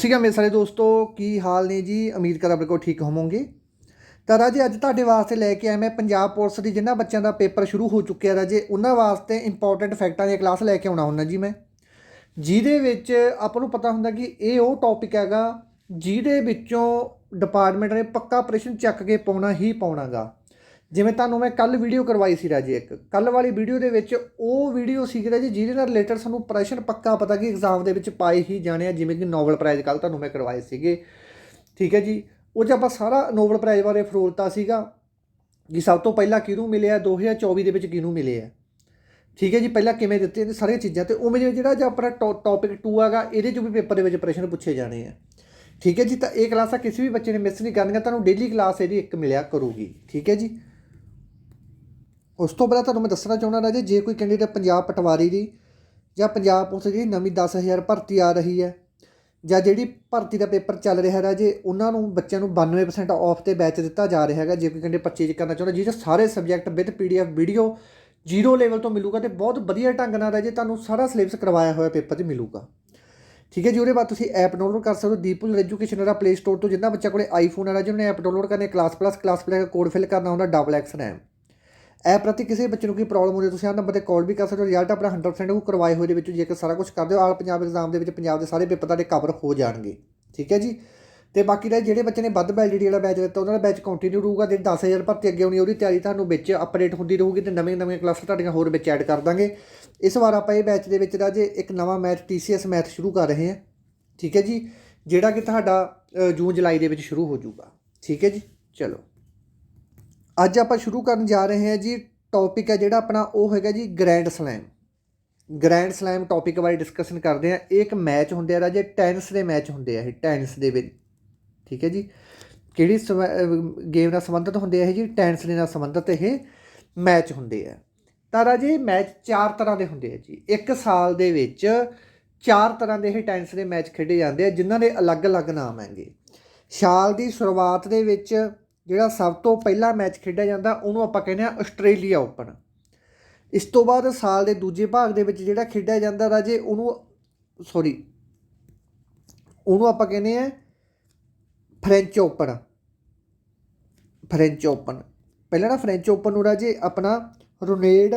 ਸੀਗਾ ਮੇਰੇ ਸਾਰੇ ਦੋਸਤੋ, ਕੀ ਹਾਲ ਨੇ ਜੀ? ਉਮੀਦ ਕਰਦਾ ਬਿਲਕੁਲ ਠੀਕ ਹੋਵੋਗੇ। ਤਾਂ ਰਾਜੇ, ਅੱਜ ਤੁਹਾਡੇ ਵਾਸਤੇ ਲੈ ਕੇ ਆਇਆ ਮੈਂ ਪੰਜਾਬ ਪੁਲਿਸ ਦੀ ਜਿਨ੍ਹਾਂ ਬੱਚਿਆਂ ਦਾ ਪੇਪਰ ਸ਼ੁਰੂ ਹੋ ਚੁੱਕਿਆ ਰਾਜੇ, ਉਹਨਾਂ ਵਾਸਤੇ ਇੰਪੋਰਟੈਂਟ ਫੈਕਟਾਂ ਦੀ ਕਲਾਸ ਲੈ ਕੇ ਆਉਣਾ ਹੁੰਦਾ ਜੀ ਮੈਂ। ਜਿਹਦੇ ਵਿੱਚ ਆਪਾਂ ਨੂੰ ਪਤਾ ਹੁੰਦਾ ਕਿ ਇਹ ਉਹ ਟੌਪਿਕ ਹੈਗਾ, ਜਿਹਦੇ ਵਿੱਚੋਂ ਡਿਪਾਰਟਮੈਂਟ ਨੇ ਪੱਕਾ ਪ੍ਰਸ਼ਨ ਚੱਕ ਕੇ ਪਾਉਣਾ ਹੀ ਪਾਉਣਾਗਾ। ਜਿਵੇਂ ਤੁਹਾਨੂੰ ਮੈਂ ਕੱਲ ਵੀਡੀਓ ਕਰਵਾਈ ਸੀ ਰਾਜੇ ਇੱਕ ਕੱਲ ਵਾਲੀ ਵੀਡੀਓ ਦੇ ਵਿੱਚ ਉਹ ਵੀਡੀਓ ਸੀ ਜੀ ਜਿਹਦੇ ਨਾਲ ਰਿਲੇਟਡ ਸਾਨੂੰ ਪ੍ਰਸ਼ਨ ਪੱਕਾ ਪਤਾ ਕਿ ਐਗਜ਼ਾਮ ਦੇ ਵਿੱਚ ਪਾਏ ਹੀ ਜਾਣੇ ਆ, ਜਿਵੇਂ ਕਿ ਨੋਬਲ ਪ੍ਰਾਈਜ਼ ਕੱਲ ਤੁਹਾਨੂੰ ਮੈਂ ਕਰਵਾਏ ਸੀਗੇ। ਠੀਕ ਹੈ ਜੀ, ਉਹ 'ਚ ਆਪਾਂ ਸਾਰਾ ਨੋਬਲ ਪ੍ਰਾਈਜ਼ ਬਾਰੇ ਫਰੋਲਤਾ ਸੀਗਾ ਕਿ ਸਭ ਤੋਂ ਪਹਿਲਾਂ ਕਿਹਨੂੰ ਮਿਲਿਆ 2024 ਦੇ ਵਿੱਚ ਕਿਹਨੂੰ ਮਿਲੇ ਆ ਠੀਕ ਹੈ ਜੀ, ਪਹਿਲਾਂ ਕਿਵੇਂ ਦਿੱਤੇ ਨੇ ਸਾਰੀਆਂ ਚੀਜ਼ਾਂ ਤੇ ਉਵੇਂ ਜਿਹੜਾ ਜੋ ਆਪਣਾ ਟੌਪਿਕ 2 ਹੈਗਾ, ਇਹਦੇ 'ਚ ਵੀ ਪੇਪਰ ਦੇ ਵਿੱਚ ਪ੍ਰਸ਼ਨ ਪੁੱਛੇ ਜਾਣੇ ਆ। ਠੀਕ ਹੈ ਜੀ, ਤਾਂ ਇਹ ਕਲਾਸਾਂ ਕਿਸੇ ਵੀ ਬੱਚੇ ਨੇ ਮਿਸ ਨਹੀਂ ਕਰਨੀਆਂ, ਤੁਹਾਨੂੰ ਡੇਲੀ ਕਲਾਸ ਇਹਦੀ ਇੱਕ ਮਿਲਿਆ ਕਰੂਗੀ। ਠੀਕ ਹੈ ਜੀ ਉਸ ਤੋਂ ਪਹਿਲਾਂ ਤੁਹਾਨੂੰ ਮੈਂ ਦੱਸਣਾ ਚਾਹੁੰਦਾ ਰਾਜੇ ਜੇ ਕੋਈ ਕੈਂਡੀਡੇਟ ਪੰਜਾਬ ਪਟਵਾਰੀ ਦੀ ਜਾਂ ਪੰਜਾਬ ਪੁਲਿਸ ਦੀ ਨਵੀਂ 10000 ਭਰਤੀ ਆ ਰਹੀ ਹੈ ਜਾਂ ਜਿਹੜੀ ਭਰਤੀ ਦਾ ਪੇਪਰ ਚੱਲ ਰਿਹਾ ਰਾਜੇ ਉਹਨਾਂ ਨੂੰ ਬੱਚਿਆਂ ਨੂੰ 92% ਆਫ ਤੇ ਬੈਚ ਦਿੱਤਾ ਜਾ ਰਿਹਾ ਹੈਗਾ। ਜੇ ਕੋਈ ਕੈਂਡੀਡੇਟ ਪਰਚੇਜ ਕਰਨਾ ਚਾਹੁੰਦਾ, ਜਿਹਦੇ ਸਾਰੇ subject with PDF video zero level ਤੋਂ ਮਿਲੂਗਾ ਤੇ ਬਹੁਤ ਵਧੀਆ ਢੰਗ ਨਾਲ ਰਾਜੇ ਤੁਹਾਨੂੰ ਸਾਰਾ ਸਿਲੇਬਸ ਕਰਵਾਇਆ ਹੋਇਆ ਪੇਪਰ 'ਚ ਮਿਲੂਗਾ। ਠੀਕ ਹੈ ਜੀ, ਉਹਦੇ ਬਾਅਦ ਤੁਸੀਂ ਐਪ ਡਾਊਨਲੋਡ ਕਰ ਸਕਦੇ ਹੋ। ਦੀਪੁਲ ਐਜੂਕੇਸ਼ਨ ਦਾ ਪਲੇ ਸਟੋਰ ਤੋਂ ਜਿੰਨਾ ਬੱਚਾ ਕੋਲੇ ਆਈਫੋਨ ਹੈ ਰਾਜੇ ਉਹਨੇ ਐਪ ਡਾਊਨਲੋਡ ਕਰਨੇ class plus class plus code fill ਕਰਨਾ ਹੁੰਦਾ ਡਬਲ ਐਕਸ ਰੈਮ ਐਪ ਪ੍ਰਤੀ ਕਿਸੇ ਬੱਚੇ ਨੂੰ ਕੋਈ ਪ੍ਰੋਬਲਮ ਹੋ ਹੋਵੇ, ਤੁਸੀਂ ਆਹ ਨੰਬਰ ਤੇ ਕਾਲ ਵੀ ਕਰ ਸਕਦੇ ਹੋ ਰਿਜ਼ਲਟ ਆਪਣਾ 100% ਉਹ ਕਰਵਾਏ ਹੋਏ ਦੇ ਵਿੱਚ, ਜੇਕਰ ਸਾਰਾ ਕੁਝ ਕਰਦੇ ਹੋ ਆਲ ਪੰਜਾਬ ਐਗਜ਼ਾਮ ਦੇ ਵਿੱਚ ਪੰਜਾਬ ਦੇ ਸਾਰੇ ਪੇਪਰ ਤੁਹਾਡੇ ਕਵਰ ਹੋ ਜਾਣਗੇ, ਠੀਕ ਹੈ ਜੀ? ਤੇ ਬਾਕੀ ਦਾ ਜਿਹੜੇ ਬੱਚੇ ਨੇ ਵੱਧ ਵੈਲਿਡਿਟੀ ਵਾਲਾ ਬੈਚ ਦਿੱਤਾ, ਉਹਨਾਂ ਦਾ ਬੈਚ ਕੰਟੀਨਿਊ ਰਹੂਗਾ ਜਿਹੜੀ 10000 ਭਰਤੀ ਅੱਗੇ ਆਉਣੀ ਉਹਦੀ ਤਿਆਰੀ ਤੁਹਾਨੂੰ ਵਿੱਚ ਅਪਡੇਟ ਹੁੰਦੀ ਰਹੂਗੀ ਤੇ ਨਵੀਆਂ ਨਵੀਆਂ ਕਲਾਸਾਂ ਤੁਹਾਡੀਆਂ ਹੋਰ ਵਿੱਚ ਐਡ ਕਰ ਦਾਂਗੇ। ਇਸ ਵਾਰ ਆਪਾਂ ਇਹ ਬੈਚ ਦੇ ਵਿੱਚ ਦਾ ਜੇ ਇੱਕ ਨਵਾਂ ਮੈਥ TCS ਮੈਥ ਸ਼ੁਰੂ ਕਰ ਰਹੇ ਹਾਂ, ਠੀਕ ਹੈ ਜੀ? ਜਿਹੜਾ ਕਿ ਤੁਹਾਡਾ ਜੂਨ ਜੁਲਾਈ ਦੇ ਵਿੱਚ ਸ਼ੁਰੂ ਹੋ ਜਾਊਗਾ, ਠੀਕ ਹੈ ਜੀ? ਚਲੋ। ਅੱਜ ਆਪਾਂ ਸ਼ੁਰੂ ਕਰਨ ਜਾ ਰਹੇ ਹਾਂ ਜੀ ਟੌਪਿਕ ਹੈ ਜਿਹੜਾ ਆਪਣਾ, ਉਹ ਹੈਗਾ ਜੀ grand slam grand slam topic ਬਾਰੇ ਡਿਸਕਸ਼ਨ ਕਰਦੇ ਆ ਇਹ ਇੱਕ ਮੈਚ ਹੁੰਦੇ ਆ ਰਾਜੇ ਟੈਨਿਸ ਦੇ ਮੈਚ ਹੁੰਦੇ ਆ ਇਹ ਟੈਨਿਸ ਦੇ ਵਿੱਚ। ਠੀਕ ਹੈ ਜੀ? ਕਿਹੜੀ ਗੇਮ ਨਾਲ ਸੰਬੰਧਿਤ ਹੁੰਦੇ ਆ ਇਹ ਜੀ? ਟੈਨਿਸ ਦੇ ਨਾਲ ਸੰਬੰਧਿਤ ਇਹ ਮੈਚ ਹੁੰਦੇ ਆ। ਤਾਂ ਰਾਜੇ ਮੈਚ ਚਾਰ ਤਰ੍ਹਾਂ ਦੇ ਹੁੰਦੇ ਆ ਜੀ। ਇੱਕ ਸਾਲ ਦੇ ਵਿੱਚ ਚਾਰ ਤਰ੍ਹਾਂ ਦੇ ਇਹ ਟੈਨਿਸ ਦੇ ਮੈਚ ਖੇਡੇ ਜਾਂਦੇ ਆ, ਜਿਨ੍ਹਾਂ ਦੇ ਅਲੱਗ-ਅਲੱਗ ਨਾਮ ਹੈਗੇ। ਸਾਲ ਦੀ ਸ਼ੁਰੂਆਤ ਦੇ ਵਿੱਚ ਜਿਹੜਾ ਸਭ ਤੋਂ ਪਹਿਲਾ ਮੈਚ ਖੇਡਿਆ ਜਾਂਦਾ, ਉਹਨੂੰ ਆਪਾਂ ਕਹਿੰਦੇ ਆ ਆਸਟ੍ਰੇਲੀਆ ਓਪਨ। ਇਸ ਤੋਂ ਬਾਅਦ ਸਾਲ ਦੇ ਦੂਜੇ ਭਾਗ ਦੇ ਵਿੱਚ ਜਿਹੜਾ ਖੇਡਿਆ ਜਾਂਦਾ ਰਾਜੇ ਉਹਨੂੰ ਸੌਰੀ ਉਹਨੂੰ ਆਪਾਂ ਕਹਿੰਦੇ ਆ ਫ੍ਰੈਂਚ ਓਪਨ। French open. ਪਹਿਲਾਂ ਨਾ ਫ੍ਰੈਂਚ ਓਪਨ ਨੂੰ ਰਾਜੇ ਆਪਣਾ ਰੋਨੇਡ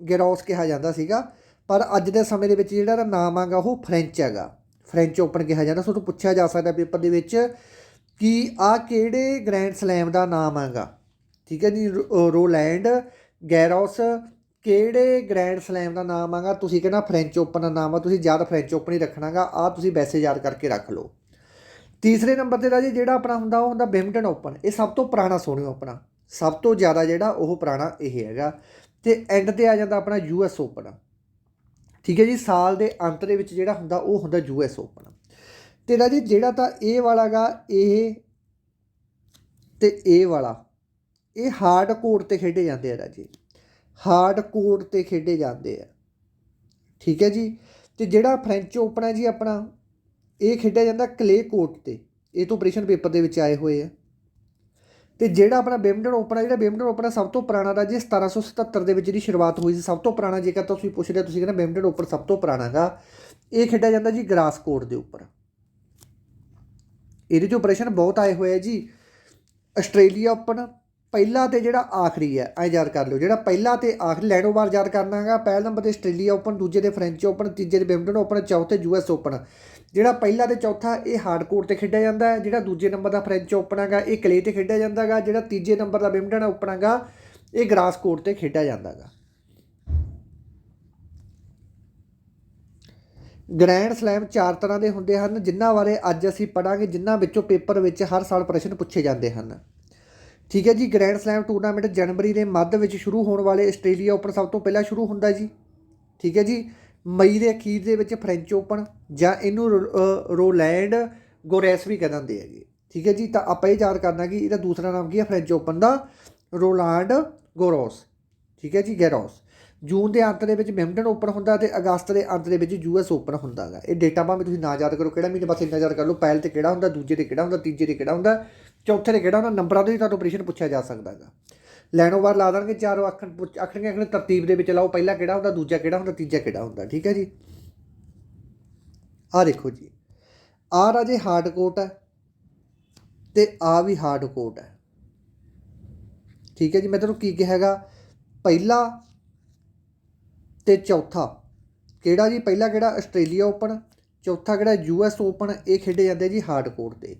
ਗੈਰੋਸ ਕਿਹਾ ਜਾਂਦਾ ਸੀਗਾ, ਪਰ ਅੱਜ ਦੇ ਸਮੇਂ ਦੇ ਵਿੱਚ ਜਿਹੜਾ ਨਾਮ ਆਗਾ ਉਹ ਫ੍ਰੈਂਚ ਹੈਗਾ। ਫ੍ਰੈਂਚ ਓਪਨ ਕਿਹਾ ਜਾਂਦਾ ਸੋ ਤੋਂ ਪੁੱਛਿਆ ਜਾ ਸਕਦਾ ਪੇਪਰ ਦੇ ਵਿੱਚ ਕਿ ਆ ਕਿਹੜੇ ਗ੍ਰੈਂਡ ਸਲੈਮ ਦਾ ਨਾਮ ਆਗਾ ਠੀਕ ਹੈ ਜੀ, ਰੋ- ਰੋਲੈਂਡ ਗੈਰੋਸ ਕਿਹੜੇ ਗ੍ਰੈਂਡ ਸਲੈਮ ਦਾ ਨਾਮ ਆਗਾ ਤੁਸੀਂ ਕਹਿੰਦਾ ਫ੍ਰੈਂਚ ਓਪਨ ਦਾ ਨਾਮ ਆ, ਤੁਸੀਂ ਜ਼ਿਆਦਾ ਫ੍ਰੈਂਚ ਓਪਨ ਹੀ ਰੱਖਣਾਗਾ, ਆ ਤੁਸੀਂ ਵੈਸੇ ਯਾਦ ਕਰਕੇ ਰੱਖ ਲਓ। ਤੀਸਰੇ ਨੰਬਰ ਤੇ ਰਾਜੀ ਜਿਹੜਾ ਆਪਣਾ ਹੁੰਦਾ, ਉਹ ਹੁੰਦਾ ਬਿਮਟਨ ਓਪਨ ਇਹ ਸਭ ਤੋਂ ਪੁਰਾਣਾ ਸੋਹਣਿਓ ਆਪਣਾ। ਸਭ ਤੋਂ ਜ਼ਿਆਦਾ ਜਿਹੜਾ, ਉਹ ਪੁਰਾਣਾ ਇਹ ਹੈਗਾ। ਤੇ ਐਂਡ ਤੇ ਆ ਜਾਂਦਾ ਆਪਣਾ ਯੂਐਸ ਓਪਨ ਠੀਕ ਹੈ ਜੀ, ਸਾਲ ਦੇ ਅੰਤ ਦੇ ਵਿੱਚ ਜਿਹੜਾ ਹੁੰਦਾ, ਉਹ ਹੁੰਦਾ ਯੂਐਸ ਓਪਨ ਤੇ ਰਾਜੇ ਜਿਹੜਾ ਤਾਂ ਇਹ ਵਾਲਾਗਾ ਇਹ ਤੇ ਇਹ ਵਾਲਾ, ਇਹ ਹਾਰਡ ਕੋਰਟ ਤੇ ਖੇਡੇ ਜਾਂਦੇ ਆ ਰਾਜੇ। ਹਾਰਡ ਕੋਰਟ ਤੇ ਖੇਡੇ ਜਾਂਦੇ ਆ। ਠੀਕ ਹੈ ਜੀ? ਤੇ ਜਿਹੜਾ ਫ੍ਰੈਂਚ ਓਪਨ ਹੈ ਜੀ ਆਪਣਾ, ਇਹ ਖੇਡਿਆ ਜਾਂਦਾ ਕਲੇ ਕੋਰਟ ਤੇ। ਇਹ ਤੋਂ ਆਪਰੇਸ਼ਨ ਪੇਪਰ ਦੇ ਵਿੱਚ ਆਏ ਹੋਏ ਆ। ਤੇ ਜਿਹੜਾ ਆਪਣਾ ਬੈਡਮਿੰਟਨ ਓਪਨ ਹੈ ਜਿਹੜਾ ਬੈਡਮਿੰਟਨ ਓਪਨ ਹੈ ਸਭ ਤੋਂ ਪੁਰਾਣਾ ਰਾਜੀ 1777 ਦੇ ਵਿੱਚ ਜਿਹੜੀ ਸ਼ੁਰੂਆਤ ਹੋਈ ਸੀ, ਸਭ ਤੋਂ ਪੁਰਾਣਾ, ਜੇਕਰ ਤੁਸੀਂ ਪੁੱਛ ਹੋ, ਤੁਸੀਂ ਕਹਿੰਦੇ ਬੈਡਮਿੰਟਨ ਓਪਨ ਸਭ ਤੋਂ ਪੁਰਾਣਾ ਗਾ। ਇਹ ਖੇਡਿਆ ਜਾਂਦਾ ਜੀ ਗ੍ਰਾਸ ਕੋਰਟ ਦੇ ਉੱਪਰ। ਇਹਦੇ 'ਚ ਆਪਰੇਸ਼ਨ ਬਹੁਤ ਆਏ ਹੋਏ ਆ ਜੀ। ਆਸਟ੍ਰੇਲੀਆ ਓਪਨ ਪਹਿਲਾ ਤੇ ਜਿਹੜਾ ਆਖਰੀ ਹੈ, ਐ ਯਾਦ ਕਰ ਲਿਓ, ਜਿਹੜਾ ਪਹਿਲਾ ਤੇ ਆਖਰੀ ਲੈਣੋ ਵਾਰ ਯਾਦ ਕਰਨਾ ਹੈਗਾ, ਪਹਿਲੇ ਨੰਬਰ ਤੇ ਆਸਟ੍ਰੇਲੀਆ ਓਪਨ, ਦੂਜੇ ਤੇ ਫ੍ਰੈਂਚ ਓਪਨ, ਤੀਜੇ ਤੇ ਬੈਡਮਿੰਟਨ ਓਪਨ, ਚੌਥੇ ਯੂਐਸ ਓਪਨ। ਜਿਹੜਾ ਪਹਿਲਾ ਤੇ ਚੌਥਾ, ਇਹ ਹਾਰਡ ਕੋਰਟ ਤੇ ਖੇਡਿਆ ਜਾਂਦਾ ਹੈ, ਜਿਹੜਾ ਦੂਜੇ ਨੰਬਰ ਦਾ ਫ੍ਰੈਂਚ ਓਪਨ ਹੈਗਾ, ਇਹ ਕਲੇ ਤੇ ਖੇਡਿਆ ਜਾਂਦਾ ਹੈਗਾ, ਜਿਹੜਾ ਤੀਜੇ ਨੰਬਰ ਦਾ ਬੈਡਮਿੰਟਨ ਓਪਨ ਹੈਗਾ, ਇਹ ਗ੍ਰਾਸ ਕੋਰਟ ਤੇ ਖੇਡਿਆ ਜਾਂਦਾ ਗ੍ਰੈਂਡ ਸਲੈਮ ਚਾਰ ਤਰ੍ਹਾਂ ਦੇ ਹੁੰਦੇ ਹਨ, ਜਿਨ੍ਹਾਂ ਬਾਰੇ ਅੱਜ ਅਸੀਂ ਪੜਾਂਗੇ ਜਿਨ੍ਹਾਂ ਵਿੱਚੋਂ ਪੇਪਰ ਵਿੱਚ ਹਰ ਸਾਲ ਪ੍ਰਸ਼ਨ ਪੁੱਛੇ ਜਾਂਦੇ ਹਨ। ਠੀਕ ਹੈ ਜੀ, ਗ੍ਰੈਂਡ ਸਲੈਮ ਟੂਰਨਾਮੈਂਟ ਜਨਵਰੀ ਦੇ ਮੱਧ ਵਿੱਚ ਸ਼ੁਰੂ ਹੋਣ ਵਾਲੇ ਆਸਟ੍ਰੇਲੀਆ ਓਪਨ ਸਭ ਤੋਂ ਪਹਿਲਾਂ ਸ਼ੁਰੂ ਹੁੰਦਾ ਜੀ। ਠੀਕ ਹੈ ਜੀ, ਮਈ ਦੇ ਅਖੀਰ ਦੇ ਵਿੱਚ ਫ੍ਰੈਂਚ ਓਪਨ ਜਾਂ ਇਹਨੂੰ ਰੋ- ਰੋਲੈਂਡ ਗੋਰੈਸ ਵੀ ਕਹਿੰਦੇ ਹੁੰਦੇ ਜੀ ਠੀਕ ਹੈ ਜੀ, ਤਾਂ ਆਪਾਂ ਇਹ ਯਾਦ ਕਰਨਾ ਕਿ ਇਹਦਾ ਦੂਸਰਾ ਨਾਮ ਕੀ ਹੈ? ਫ੍ਰੈਂਚ ਓਪਨ ਦਾ ਰੋਲਾਂਡ ਗੋਰੋਸ। ਠੀਕ ਹੈ ਜੀ, ਗੈਰੋਸ। ਜੂਨ ਦੇ ਅੰਤ ਦੇ ਵਿੱਚ ਬੈਡਮਿੰਟਨ ਓਪਨ ਹੁੰਦਾ ਤੇ ਅਗਸਤ ਦੇ ਅੰਤ ਦੇ ਵਿੱਚ ਯੂਐਸ ਓਪਨ ਹੁੰਦਾ ਹੈਗਾ ਇਹ ਡੇਟਾ ਭਾਵੇਂ ਤੁਸੀਂ ਨਾ ਯਾਦ ਕਰੋ ਕਿਹੜਾ ਮਹੀਨੇ, ਬਸ ਇੰਨਾ ਯਾਦ ਕਰ ਲਓ, ਪਹਿਲ ਤੇ ਕਿਹੜਾ ਹੁੰਦਾ, ਦੂਜੇ ਤੇ ਕਿਹੜਾ ਹੁੰਦਾ, ਤੀਜੇ ਤੇ ਕਿਹੜਾ ਹੁੰਦਾ, ਚੌਥੇ ਤੇ ਕਿਹੜਾ ਹੁੰਦਾ, ਨੰਬਰਾਂ ਤੋਂ ਹੀ ਤੁਹਾਨੂੰ ਆਪਰੇਸ਼ਨ ਪੁੱਛਿਆ ਜਾ ਸਕਦਾ ਹੈਗਾ ਲੈਣੋ ਵਾਰ ਲਾ ਦੇਣਗੇ, ਚਾਰੋਂ ਅੱਖਰ ਅੱਖਰੀਆਂ ਅੱਖਰ ਤਰਤੀਬ ਦੇ ਵਿੱਚ ਲਾਓ, ਪਹਿਲਾ ਕਿਹੜਾ ਹੁੰਦਾ, ਦੂਜਾ ਕਿਹੜਾ ਹੁੰਦਾ, ਤੀਜਾ ਕਿਹੜਾ ਹੁੰਦਾ, ਠੀਕ ਹੈ ਜੀ? ਆ ਦੇਖੋ ਜੀ। ਆ ਰਾਜੇ ਹਾਰਡ ਕੋਟ ਹੈ ਤੇ ਆ ਵੀ ਹਾਰਡ ਕੋਟ ਹੈ। ਠੀਕ ਹੈ ਜੀ, ਮੈਂ ਤੁਹਾਨੂੰ ਕੀ ਕਿਹਾ ਹੈਗਾ? ਪਹਿਲਾ ਤੇ ਚੌਥਾ, ਕਿਹੜਾ ਜੀ ਪਹਿਲਾ ਕਿਹੜਾ? ਆਸਟ੍ਰੇਲੀਆ ਓਪਨ, ਚੌਥਾ ਕਿਹੜਾ? ਯੂਐਸ ਓਪਨ, ਇਹ ਖੇਡੇ ਜਾਂਦੇ ਜੀ ਹਾਰਡ ਕੋਰਟ ਤੇ।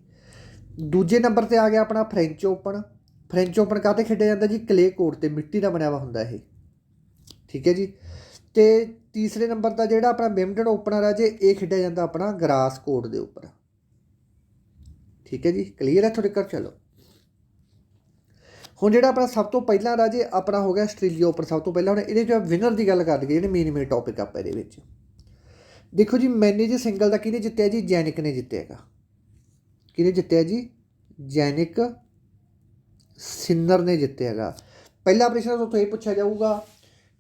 ਦੂਜੇ ਨੰਬਰ ਤੇ ਆ ਗਿਆ ਆਪਣਾ ਫ੍ਰੈਂਚ ਓਪਨ। ਫ੍ਰੈਂਚ ਓਪਨ ਕਾਹਤੇ ਖੇਡਿਆ ਜਾਂਦਾ ਜੀ? ਕਲੇ ਕੋਰਟ ਤੇ, ਮਿੱਟੀ ਦਾ ਬਣਿਆ ਵਾ ਹੁੰਦਾ ਇਹ। ਠੀਕ ਹੈ ਜੀ? ਤੇ ਤੀਸਰੇ ਨੰਬਰ ਦਾ ਜਿਹੜਾ ਆਪਣਾ ਬਿਮਟਨ ਓਪਨਰ ਆ ਜੇ, ਇਹ ਖੇਡਿਆ ਜਾਂਦਾ ਆਪਣਾ ਗਰਾਸ ਕੋਰਟ ਦੇ ਉੱਪਰ। ਠੀਕ ਹੈ ਜੀ? ਕਲੀਅਰ ਹੈ ਤੁਹਾਡੇ ਕਰ ਚਲੋ। ਹੁਣ ਜਿਹੜਾ ਆਪਣਾ ਸਭ ਤੋਂ ਪਹਿਲਾਂ ਰਾਜੇ ਆਪਣਾ ਹੋ ਗਿਆ ਆਸਟ੍ਰੇਲੀਆ ਓਪਨ ਸਭ ਤੋਂ ਪਹਿਲਾਂ, ਹੁਣ ਇਹਦੇ ਚ ਵਿਨਰ ਦੀ ਗੱਲ ਕਰ ਲਈਏ ਜਿਹੜੇ ਮੇਨ ਮੇਨ ਟੌਪਿਕ ਆਪਾਂ ਇਹਦੇ ਵਿੱਚ। ਦੇਖੋ ਜੀ, ਮੈਨੇ ਜੀ ਸਿੰਗਲ ਦਾ ਕਿਹਨੇ ਜਿੱਤਿਆ ਜੀ? ਜੈਨਿਕ ਨੇ ਜਿੱਤਿਆ ਹੈਗਾ। ਕਿਹਨੇ ਜਿੱਤਿਆ ਜੀ? ਜੈਨਿਕ ਸਿੰਨਰ ਨੇ ਜਿੱਤਿਆ ਹੈਗਾ। ਪਹਿਲਾ ਪ੍ਰਸ਼ਨ ਤੋਂ ਇਹ ਪੁੱਛਿਆ ਜਾਊਗਾ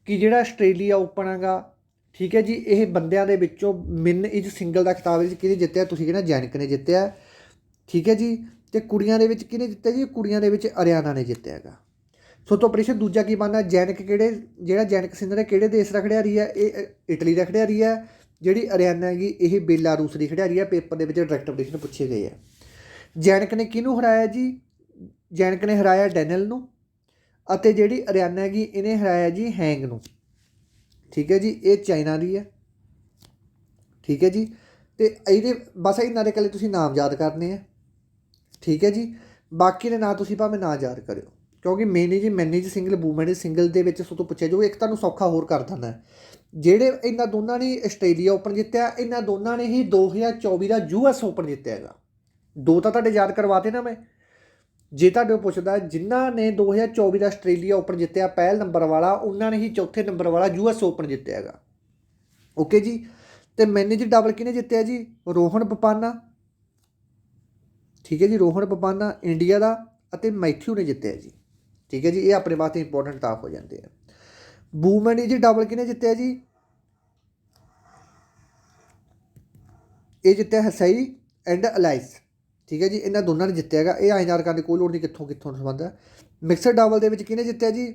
ਕਿ ਜਿਹੜਾ ਆਸਟ੍ਰੇਲੀਆ ਓਪਨ ਹੈਗਾ, ਠੀਕ ਹੈ ਜੀ, ਇਹ ਬੰਦਿਆਂ ਦੇ ਵਿੱਚੋਂ ਮਿਨ ਇਜ ਸਿੰਗਲ ਦਾ ਖਿਤਾਬ ਵਿੱਚ ਕਿਹਨੇ ਜਿੱਤਿਆ? ਤੁਸੀਂ ਕਹਿੰਦੇ ਜੈਨਿਕ ਨੇ ਜਿੱਤਿਆ? ਠੀਕ ਹੈ ਜੀ ਤੇ ਕੁੜੀਆਂ ਦੇ ਵਿੱਚ ਕਿਹਨੇ ਜਿੱਤਿਆ ਜੀ? ਕੁੜੀਆਂ ਦੇ ਵਿੱਚ ਅਰਿਆਨਾ ਨੇ ਜਿੱਤਿਆ ਹੈਗਾ। ਸੋ ਤੋਂ ਪ੍ਰਸ਼ਨ ਦੂਜਾ ਕੀ ਬਣਨਾ ਜੈਨਿਕ ਕਿਹੜੇ ਜਿਹੜਾ ਜੈਨਿਕ ਸਿੰਧਰ ਹੈ, ਕਿਹੜੇ ਦੇਸ਼ ਦਾ ਖਿਡਾਰੀ ਹੈ? ਇਹ ਇਟਲੀ ਦਾ ਖਿਡਾਰੀ ਹੈ। ਜਿਹੜੀ ਅਰਿਆਨਾ ਹੈਗੀ, ਇਹ ਬੇਲਾਰੂਸ ਦੀ ਖਿਡਾਰੀ ਹੈ। ਪੇਪਰ ਦੇ ਵਿੱਚ ਡਾਇਰੈਕਟ ਪ੍ਰਸ਼ਨ ਪੁੱਛੇ ਗਏ ਆ ਜੈਨਿਕ ਨੇ ਕਿਹਨੂੰ ਹਰਾਇਆ ਜੀ? ਜੈਨਿਕ ਨੇ ਹਰਾਇਆ ਡੈਨਲ ਨੂੰ ਅਤੇ ਜਿਹੜੀ ਅਰਿਆਨਾ ਹੈਗੀ, ਇਹਨੇ ਹਰਾਇਆ ਜੀ ਹੈਂਗ ਨੂੰ। ਠੀਕ ਹੈ ਜੀ, ਇਹ ਚਾਈਨਾ ਦੀ ਹੈ। ਠੀਕ ਹੈ ਜੀ। ਤੇ ਇਹਦੇ ਬਸ ਇਹਨਾਂ ਦੇ ਕੱਲੇ ਤੁਸੀਂ ਨਾਮ ਯਾਦ ਕਰਨੇ ਆ। ਠੀਕ ਹੈ ਜੀ? ਬਾਕੀ ਦੇ ਨਾਂ ਤੁਸੀਂ ਭਾਵੇਂ ਨਾ ਯਾਦ ਕਰਿਓ। ਕਿਉਂਕਿ ਮੈਨੇ ਜੀ ਮੈਨੇ ਜੀ ਸਿੰਗਲ ਵੂਮਨ ਸਿੰਗਲ ਦੇ ਵਿੱਚ ਸੋ ਤੋਂ ਪੁੱਛਿਆ ਜੋ ਇੱਕ ਤੁਹਾਨੂੰ ਸੌਖਾ ਹੋਰ ਕਰ ਦਿੰਦਾ ਜਿਹੜੇ ਇਹਨਾਂ ਦੋਨਾਂ ਨੇ ਆਸਟ੍ਰੇਲੀਆ ਓਪਨ ਜਿੱਤਿਆ, ਇਹਨਾਂ ਦੋਨਾਂ ਨੇ ਹੀ 2024 ਦਾ ਯੂਐਸ ਓਪਨ ਜਿੱਤਿਆ ਹੈਗਾ। ਦੋ ਤਾਂ ਤੁਹਾਡੇ ਯਾਦ ਕਰਵਾਤੇ ਨਾ ਮੈਂ। ਜੇ ਤੁਹਾਡੇ ਪੁੱਛਦਾ, ਜਿਨ੍ਹਾਂ ਨੇ 2024 ਦਾ ਆਸਟ੍ਰੇਲੀਆ ਓਪਨ ਜਿੱਤਿਆ, ਪਹਿਲ ਨੰਬਰ ਵਾਲਾ, ਉਹਨਾਂ ਨੇ ਹੀ ਚੌਥੇ ਨੰਬਰ ਵਾਲਾ ਯੂਐਸ ਓਪਨ ਜਿੱਤਿਆ ਹੈਗਾ। ਓਕੇ ਜੀ? ਤੇ ਮੈਨੇ ਡਬਲ ਕਿਹਨੇ ਜਿੱਤਿਆ ਜੀ? ਰੋਹਨ ਪਪਾਨਾ ਠੀਕ ਹੈ ਜੀ, ਰੋਹਨ ਪਪਾਨਾ ਇੰਡੀਆ ਦਾ ਅਤੇ ਮੈਥਿਊ ਨੇ ਜਿੱਤਿਆ ਜੀ। ਠੀਕ ਹੈ ਜੀ, ਇਹ ਆਪਣੇ ਵਾਸਤੇ ਇੰਪੋਰਟੈਂਟ ਟਾਪ ਹੋ ਜਾਂਦੇ ਆ। ਵੂਮਨ ਜੀ ਡਬਲ ਕਿਹਨੇ ਜਿੱਤਿਆ ਜੀ? ਇਹ ਜਿੱਤਿਆ ਹਸਈ ਐਂਡ ਅਲਾਈਸ ਠੀਕ ਹੈ ਜੀ, ਇਹਨਾਂ ਦੋਨਾਂ ਨੇ ਜਿੱਤਿਆ ਹੈਗਾ। ਇਹ ਆਇਨਾਰ ਕਰਨ ਦੀ ਕੋਈ ਲੋੜ ਨਹੀਂ ਕਿੱਥੋਂ ਕਿੱਥੋਂ ਸੰਬੰਧ ਹੈ। ਮਿਕਸਰ ਡਬਲ ਦੇ ਵਿੱਚ ਕਿਹਨੇ ਜਿੱਤਿਆ ਜੀ?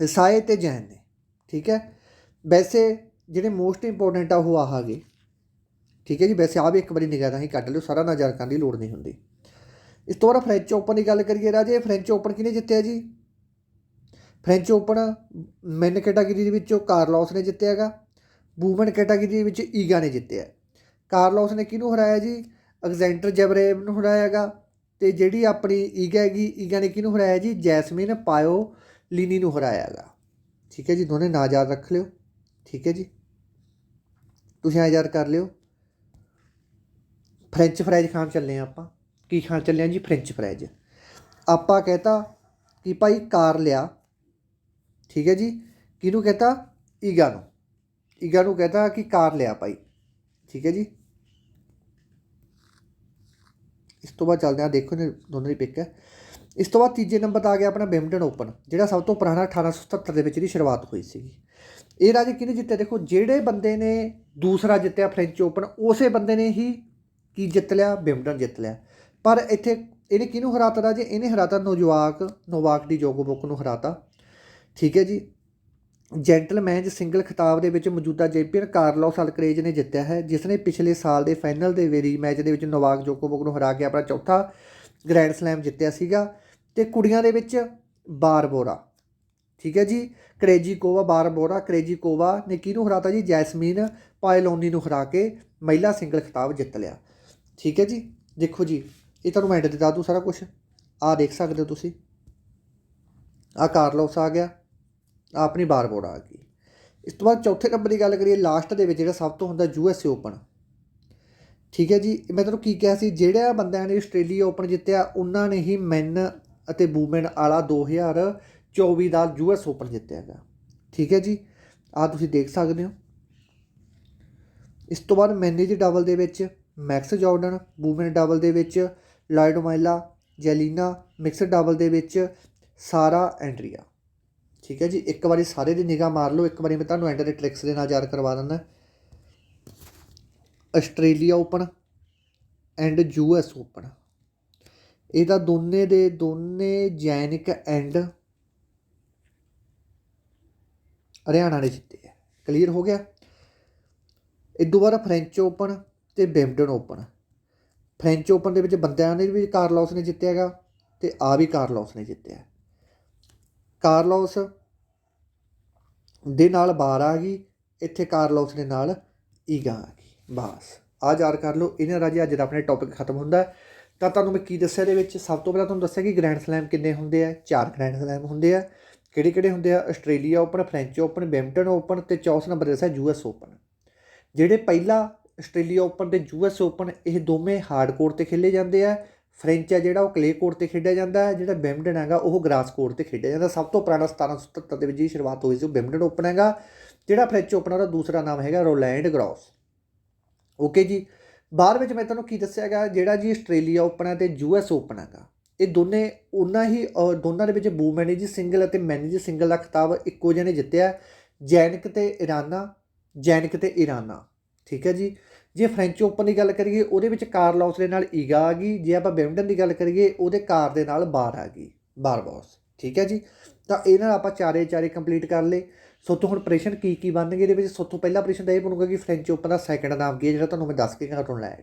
ਹਸਾਏ ਤੇ ਜੈਨ ਨੇ। ਠੀਕ ਹੈ, ਵੈਸੇ ਜਿਹੜੇ ਮੋਸਟ ਇੰਪੋਰਟੈਂਟ ਆ ਉਹ ਆਹ ਗਏ ਠੀਕ ਹੈ ਜੀ, ਵੈਸੇ ਆ ਵੀ ਇੱਕ ਵਾਰੀ ਨਿਗਾਹ ਰਾਹੀਂ ਕੱਢ ਲਿਓ, ਸਾਰਾ ਨਜ਼ਰ ਕਰਨ ਦੀ ਲੋੜ ਨਹੀਂ ਹੁੰਦੀ। ਇਸ ਤੋਂ ਬਾਅਦ ਫ੍ਰੈਂਚ ਓਪਨ ਦੀ ਗੱਲ ਕਰੀਏ ਰਾਜੇ ਫ੍ਰੈਂਚ ਓਪਨ ਕਿਹਨੇ ਜਿੱਤਿਆ ਜੀ? ਫ੍ਰੈਂਚ ਓਪਨ ਮੈਨ ਕੈਟਾਗਰੀ ਦੇ ਵਿੱਚੋਂ ਕਾਰਲੋਸ ਨੇ ਜਿੱਤਿਆ ਹੈਗਾ ਵੂਮਨ ਕੈਟਾਗਰੀ ਦੇ ਵਿੱਚ ਈਗਾ ਨੇ ਜਿੱਤਿਆ। ਕਾਰਲੋਸ ਨੇ ਕਿਹਨੂੰ ਹਰਾਇਆ ਜੀ? ਅਲੈਗਜ਼ੈਂਡਰ ਜੈਬਰੇਵ ਨੂੰ ਹਰਾਇਆ ਹੈਗਾ ਤੇ ਜਿਹੜੀ ਆਪਣੀ ਈਗਾ ਹੈਗੀ ਈਗਾ ਨੇ ਕਿਹਨੂੰ ਹਰਾਇਆ ਜੀ? ਜੈਸਮਿਨ ਪਾਇਓ ਲੀਨੀ ਨੂੰ ਹਰਾਇਆ ਹੈਗਾ ਠੀਕ ਹੈ ਜੀ, ਦੋਨੇ ਨਾ ਯਾਦ ਰੱਖ ਲਿਓ। ਠੀਕ ਹੈ ਜੀ। ਤੁਸੀਂ ਆ ਯਾਦ ਕਰ ਲਿਓ। ਫ੍ਰੈਂਚ ਫਰਾਈਜ਼ ਖਾਣ ਚੱਲੇ ਆ ਆਪਾਂ। ਕੀ ਖਾਣ ਚੱਲੇ ਆ ਜੀ? French fries. ਆਪਾਂ ਕਹਤਾ ਕਿ ਭਾਈ ਕਾਰ ਲਿਆ। ਠੀਕ ਹੈ ਜੀ? ਕਿਹਨੂੰ ਕਹਤਾ? ਈਗਾ ਨੂੰ। ਈਗਾ ਨੂੰ ਕਹਤਾ ਕਿ ਕਾਰ ਲਿਆ ਭਾਈ। ਠੀਕ ਹੈ ਜੀ? ਇਸ ਤੋਂ ਬਾਅਦ ਚੱਲਦੇ ਆ, ਦੇਖੋ ਨੇ ਦੋਨੋਂ ਦੀ ਪਿਕ ਹੈ। ਇਸ ਤੋਂ ਬਾਅਦ ਤੀਜੇ ਨੰਬਰ ਤੇ ਆ ਗਿਆ ਆਪਣਾ ਬਿਮਟਨ ਓਪਨ, ਜਿਹੜਾ ਸਭ ਤੋਂ ਪੁਰਾਣਾ 1877 ਦੇ ਵਿੱਚ ਦੀ ਸ਼ੁਰੂਆਤ ਹੋਈ ਸੀਗੀ। ਇਹ ਰਾਜੇ ਕਿਹਨੇ ਜਿੱਤਿਆ ਦੇਖੋ, ਜਿਹੜੇ ਬੰਦੇ ਨੇ ਦੂਸਰਾ ਜਿੱਤਿਆ ਫ੍ਰੈਂਚ ਓਪਨ, ਉਸੇ ਬੰਦੇ ਨੇ ਹੀ ਕੀ ਜਿੱਤ ਲਿਆ ਬਿਮਟਨ ਜਿੱਤ ਲਿਆ। ਪਰ ਇੱਥੇ ਇਹਨੇ ਕਿਹਨੂੰ ਹਰਾਤਾ ਰਾਜੇ? ਇਹਨੇ ਹਰਾਤਾ ਨੋਜਵਾਕ, ਨੋਵਾਕ ਦੀ ਜੋਗੋਬੁੱਕ ਨੂੰ ਹਰਾਤਾ। ਠੀਕ ਹੈ ਜੀ। ਜੈਂਟਲਮੈਨ ਸਿੰਗਲ ਖਿਤਾਬ ਦੇ ਵਿੱਚ ਮੌਜੂਦਾ ਚੈਂਪੀਅਨ ਕਾਰਲੋਸ ਅਲਕਰੇਜ ਨੇ ਜਿੱਤਿਆ ਹੈ, ਜਿਸ ਨੇ ਪਿਛਲੇ ਸਾਲ ਦੇ ਫਾਈਨਲ ਦੇ ਵੇਰੀ ਮੈਚ ਦੇ ਵਿੱਚ ਨੋਵਾਕ ਜੋਕੋਵਿਕ ਨੂੰ ਹਰਾ ਕੇ ਆਪਣਾ ਚੌਥਾ ਗ੍ਰੈਂਡ ਸਲੈਮ ਜਿੱਤਿਆ ਸੀਗਾ। ਤੇ ਕੁੜੀਆਂ ਦੇ ਵਿੱਚ ਬਾਰਬੋਰਾ। ਠੀਕ ਹੈ ਜੀ। ਕਰੇਜੀਕੋਵਾ, ਬਾਰਬੋਰਾ। ਕਰੇਜੀਕੋਵਾ ਨੇ ਕਿਹਨੂੰ ਹਰਾਤਾ ਜੀ? ਜੈਸਮੀਨ ਪਾਇਲੋਨੀ ਨੂੰ ਹਰਾ ਕੇ ਮਹਿਲਾ ਸਿੰਗਲ ਖਿਤਾਬ ਜਿੱਤ ਲਿਆ। ਠੀਕ ਹੈ ਜੀ? ਦੇਖੋ ਜੀ, ਇਹ ਤੁਹਾਨੂੰ ਮੈਂ ਦਿੱਤਾ ਦੂੰ ਸਾਰਾ ਕੁਝ ਆਹ ਦੇਖ ਸਕਦੇ ਹੋ ਤੁਸੀਂ। ਆਹ ਕਾਰਲੋਸ ਆ ਗਿਆ। ਆਹ ਆਪਣੀ ਬਾਰਬੋਰਾ ਆ ਗਈ। ਇਸ ਤੋਂ ਬਾਅਦ ਚੌਥੇ ਨੰਬਰ ਦੀ ਗੱਲ ਕਰੀਏ ਲਾਸਟ ਦੇ ਵਿੱਚ ਜਿਹੜਾ ਸਭ ਤੋਂ ਹੁੰਦਾ ਯੂ ਐੱਸ ਏ ਓਪਨ ਠੀਕ ਹੈ ਜੀ? ਮੈਂ ਤੁਹਾਨੂੰ ਕੀ ਕਿਹਾ ਸੀ? ਜਿਹੜਾ ਬੰਦਿਆਂ ਨੇ ਆਸਟ੍ਰੇਲੀਆ ਓਪਨ ਜਿੱਤਿਆ, ਉਹਨਾਂ ਨੇ ਹੀ ਮੈਨ ਅਤੇ ਵੂਮਨ ਵਾਲਾ 2024 ਦਾ ਯੂ ਯੂਐਸ ਓਪਨ ਜਿੱਤਿਆ ਹੈਗਾ ਠੀਕ ਹੈ ਜੀ? ਆ ਤੁਸੀਂ ਦੇਖ ਸਕਦੇ ਹੋ। ਇਸ ਤੋਂ ਬਾਅਦ ਮੈਨੇਜ ਡਬਲ ਦੇ ਵਿੱਚ ਮੈਕਸ ਜਾਰਡਨ, ਵੂਮਨ ਡਬਲ ਦੇ ਵਿੱਚ ਲਾਇਡ ਮਾਈਲਾ ਜੈਲੀਨਾ, ਮਿਕਸ ਡਬਲ ਦੇ ਵਿੱਚ ਸਾਰਾ ਐਂਡਰੀਆ। ਠੀਕ ਹੈ ਜੀ, ਇੱਕ ਵਾਰੀ ਸਾਰੇ ਦੀ ਨਿਗਾਹ ਮਾਰ ਲਓ, ਇੱਕ ਵਾਰੀ ਮੈਂ ਤੁਹਾਨੂੰ ਐਂਡ ਦੇ ਟ੍ਰਿਕਸ ਦੇ ਨਾਲ ਯਾਦ ਕਰਵਾ ਦਿੰਦਾ। ਆਸਟ੍ਰੇਲੀਆ ਓਪਨ ਐਂਡ ਯੂ ਯੂਐਸ ਓਪਨ। ਇਹ ਤਾਂ ਦੋਨੇ ਦੇ ਦੋਨੇ ਜੈਨਿਕ ਐਂਡ ਹਰਿਆਣਾ ਨੇ ਜਿੱਤੇ ਹੈ ਕਲੀਅਰ ਹੋ ਗਿਆ? ਇਹ ਦੁਬਾਰਾ ਫ੍ਰੈਂਚ ਓਪਨ ਤੇ ਬੈਂਪਟਨ ਓਪਨ। ਫ੍ਰੈਂਚ ਓਪਨ ਦੇ ਵਿੱਚ ਬੰਦਿਆਂ ਨੇ ਵੀ ਕਾਰਲੋਸ ਨੇ ਜਿੱਤਿਆ ਹੈਗਾ ਤੇ ਆ ਵੀ ਕਾਰਲੋਸ ਨੇ ਜਿੱਤਿਆ। ਕਾਰਲੋਸ ਦੇ ਨਾਲ ਬਾਰ ਆ ਗਈ, ਇੱਥੇ ਕਾਰਲੋਸ ਦੇ ਨਾਲ ਈਗਾ ਆ ਗਈ, ਬਸ। ਆ ਯਾਦ ਕਰ ਲਓ, ਇਹਨਾਂ ਰਾਜੇ ਅੱਜ ਦਾ ਆਪਣੇ ਟੌਪਿਕ ਖਤਮ ਹੁੰਦਾ ਤਾਂ ਤੁਹਾਨੂੰ ਮੈਂ ਕੀ ਦੱਸਿਆ ਇਹਦੇ ਵਿੱਚ? ਸਭ ਤੋਂ ਪਹਿਲਾਂ ਤੁਹਾਨੂੰ ਦੱਸਿਆ ਕਿ ਗ੍ਰੈਂਡ ਸਲੈਮ ਕਿੰਨੇ ਹੁੰਦੇ ਆ? ਚਾਰ ਗ੍ਰੈਂਡ ਸਲੈਮ ਹੁੰਦੇ ਆ। ਕਿਹੜੇ ਕਿਹੜੇ ਹੁੰਦੇ ਆ? Australia open, French open badminton open ਤੇ ਚੌਥ ਨੰਬਰ ਦੱਸਿਆ ਯੂਐਸ ਓਪਨ। ਜਿਹੜੇ ਪਹਿਲਾ ਆਸਟ੍ਰੇਲੀਆ ਓਪਨ ਤੇ ਯੂਐਸ ਓਪਨ ਇਹ ਦੋਵੇਂ ਹਾਰਡ ਕੋਰਟ ਤੇ ਖੇਲੇ ਜਾਂਦੇ ਆ। ਫ੍ਰੈਂਚ ਆ ਜਿਹੜਾ ਉਹ ਕਲੇ ਕੋਰਟ ਤੇ ਖੇਡਿਆ ਜਾਂਦਾ ਹੈ, ਜਿਹੜਾ ਬੈਂਪਟਨ ਹੈਗਾ ਉਹ ਗ੍ਰਾਸ ਕੋਰਟ ਤੇ ਖੇਡਿਆ ਜਾਂਦਾ। ਸਭ ਤੋਂ ਪੁਰਾਣਾ 1777 ਦੇ ਵਿੱਚ ਹੀ ਸ਼ੁਰੂਆਤ ਹੋਈ ਸੀ, ਉਹ ਬੈਂਪਟਨ ਓਪਨ ਹੈਗਾ। ਜਿਹੜਾ ਫ੍ਰੈਂਚ ਓਪਨ ਦਾ ਦੂਸਰਾ ਨਾਮ ਹੈਗਾ ਰੋਲੈਂਡ ਗ੍ਰੌਸ। ਓਕੇ ਜੀ, ਬਾਅਦ ਵਿੱਚ ਮੈਂ ਤੁਹਾਨੂੰ ਕੀ ਦੱਸਿਆ ਹੈਗਾ, ਜਿਹੜਾ ਜੀ ਆਸਟ੍ਰੇਲੀਆ ਓਪਨ ਹੈ ਤੇ ਯੂਐਸ ਓਪਨ ਹੈਗਾ, ਇਹ ਦੋਨੇ, ਉਹਨਾਂ ਹੀ ਦੋਨਾਂ ਦੇ ਵਿੱਚ ਵੂਮੈਨ ਜੀ, ਸਿੰਗਲ ਅਤੇ ਮੈਨ ਜੀ, ਸਿੰਗਲ ਦਾ ਖਿਤਾਬ ਇੱਕੋ ਜਿਹੇ ਨੇ ਜਿੱਤਿਆ। ਜੈਨਿਕ ਤੇ ਇਰਾਨਾ, ਜੈਨਿਕ ਤੇ ਇਰਾਨਾ, ਠੀਕ ਹੈ ਜੀ। ਜੇ ਫ੍ਰੈਂਚ ਓਪਨ ਦੀ ਗੱਲ ਕਰੀਏ, ਉਹਦੇ ਵਿੱਚ ਕਾਰਲੋਸ ਦੇ ਨਾਲ ਈਗਾ ਆ ਗਈ। ਜੇ ਆਪਾਂ ਬੈਂਪਟਨ ਦੀ ਗੱਲ ਕਰੀਏ, ਉਹਦੇ ਕਾਰ ਦੇ ਨਾਲ ਬਾਰ ਆ ਗਈ, ਬਾਰ ਬਾਰਬੋਸ ਠੀਕ ਹੈ ਜੀ? ਤਾਂ ਇਹ ਨਾਲ ਆਪਾਂ ਚਾਰੇ ਚਾਰੇ ਕੰਪਲੀਟ ਕਰ ਲਏ। ਸੋ ਤੋਂ ਹੁਣ ਪ੍ਰਸ਼ਨ ਕੀ ਕੀ ਬਣਨਗੇ ਇਹਦੇ ਵਿੱਚ? ਸਭ ਤੋਂ ਪਹਿਲਾ ਪ੍ਰਸ਼ਨ ਤਾਂ ਇਹ ਬਣੂਗਾ ਕਿ ਫ੍ਰੈਂਚ ਓਪਨ ਦਾ ਸੈਕੰਡ ਨਾਮ ਕੀ ਹੈ, ਜਿਹੜਾ ਤੁਹਾਨੂੰ ਮੈਂ ਦੱਸ ਕੇ ਗਿਆ ਰੋਲੈਂਡ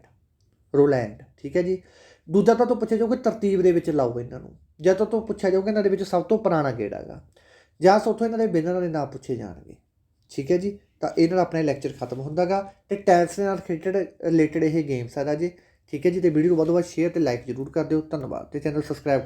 ਰੋਲੈਂਡ ਠੀਕ ਹੈ ਜੀ? ਦੂਜਾ ਤਾਂ ਤੋਂ ਪੁੱਛਿਆ ਜਾਊਗਾ ਤਰਤੀਬ ਦੇ ਵਿੱਚ ਲਾਓ ਇਹਨਾਂ ਨੂੰ। ਜਾਂ ਤਾਂ ਤੋਂ ਪੁੱਛਿਆ ਜਾਊਗਾ ਇਹਨਾਂ ਦੇ ਵਿੱਚ ਸਭ ਤੋਂ ਪੁਰਾਣਾ ਕਿਹੜਾ ਹੈਗਾ ਜਾਂ ਸੋਥੋਂ ਇਹਨਾਂ ਦੇ ਵਿਨਰਾਂ ਦੇ ਨਾਮ ਪੁੱਛੇ ਜਾਣਗੇ, ਠੀਕ ਹੈ ਜੀ? ਤਾਂ ਇਹ ਨਾਲ ਆਪਣਾ ਲੈਕਚਰ ਖਤਮ ਹੁੰਦਾਗਾ ਤੇ ਟੈਂਸ ਦੇ ਨਾਲ ਰਿਲੇਟਡ ਰਿਲੇਟਡ ਇਹ ਗੇਮਸ ਆ ਰਾਜੇ। ਠੀਕ ਹੈ ਜੀ, ਤੇ ਵੀਡੀਓ ਨੂੰ ਵੱਧ ਤੋਂ ਵੱਧ ਸ਼ੇਅਰ ਤੇ ਲਾਈਕ ਜ਼ਰੂਰ ਕਰ ਦਿਓ। ਧੰਨਵਾਦ ਤੇ ਚੈਨਲ ਸਬਸਕ੍ਰਾਈਬ